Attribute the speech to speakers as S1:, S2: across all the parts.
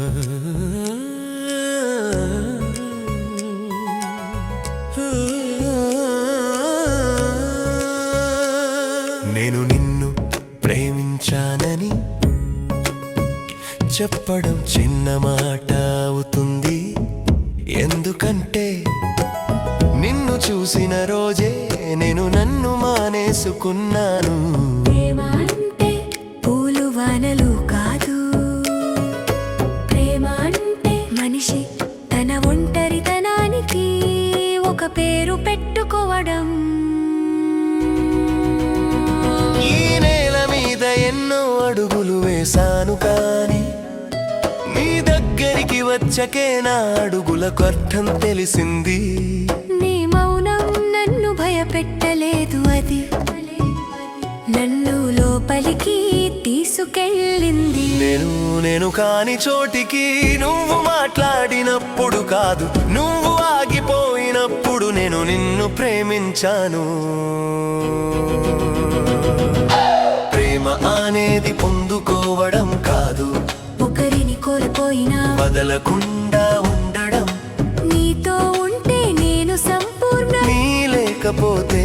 S1: నేను నిన్ను ప్రేమించానని చెప్పడం చిన్న మాట అవుతుంది. ఎందుకంటే నిన్ను చూసిన రోజే నేను నన్ను మానేసుకున్నాను.
S2: పేరు పెట్టుకోవడం.
S1: ఈ నేల మీద ఎన్నో అడుగులు వేశాను కానీ నీ దగ్గరికి వచ్చకే నా అడుగులకు అర్థం తెలిసింది.
S2: నీ మౌనం నన్ను భయపెట్టలేదు అది. నన్ను లోపలికి తీసుకెళ్ళింది.
S1: నేను నేను కాని చోటికి నువ్వు మాట్లాడినప్పుడు కాదు. ప్రేమించాను. ప్రేమ అనేది పొందుకోవడం కాదు.
S2: ఒకరిని కోల్పోయినా
S1: వదలకుండా ఉండడం.
S2: నీతో ఉంటే నేను సంపూర్ణ
S1: నీ లేకపోతే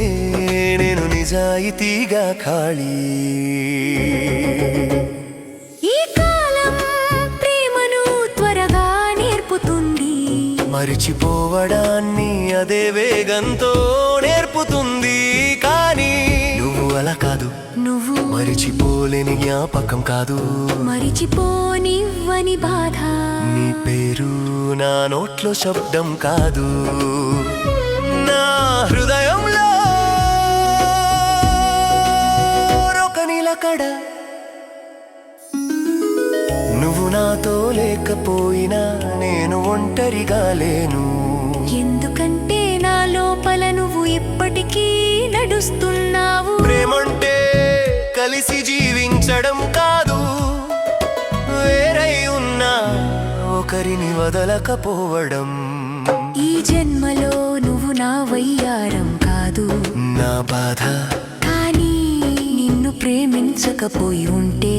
S1: నేను నిజాయితీగా ఖాళీ. మరిచిపోవడాన్ని అదే వేగంతో నేర్పుతుంది. కానీ నువ్వు అలా కాదు.
S2: నువ్వు
S1: మరిచిపోలేని జ్ఞాపకం కాదు.
S2: మరిచిపోనివ్వని బాధ.
S1: నీ పేరు నా నోట్లో శబ్దం కాదు. నా హృదయంలో ఒక లేకపోయినా నేను ఒంటరిగా లేను.
S2: ఎందుకంటే నా లోపల నువ్వు ఇప్పటికీ నడుస్తున్నావు.
S1: ప్రేమంటే కలిసి జీవించడం కాదు. వేరై ఉన్నా ఒకరిని వదలకపోవడం.
S2: ఈ జన్మలో నువ్వు నా వయ్యారం కాదు.
S1: నా బాధ.
S2: కానీ నిన్ను ప్రేమించకపోయి ఉంటే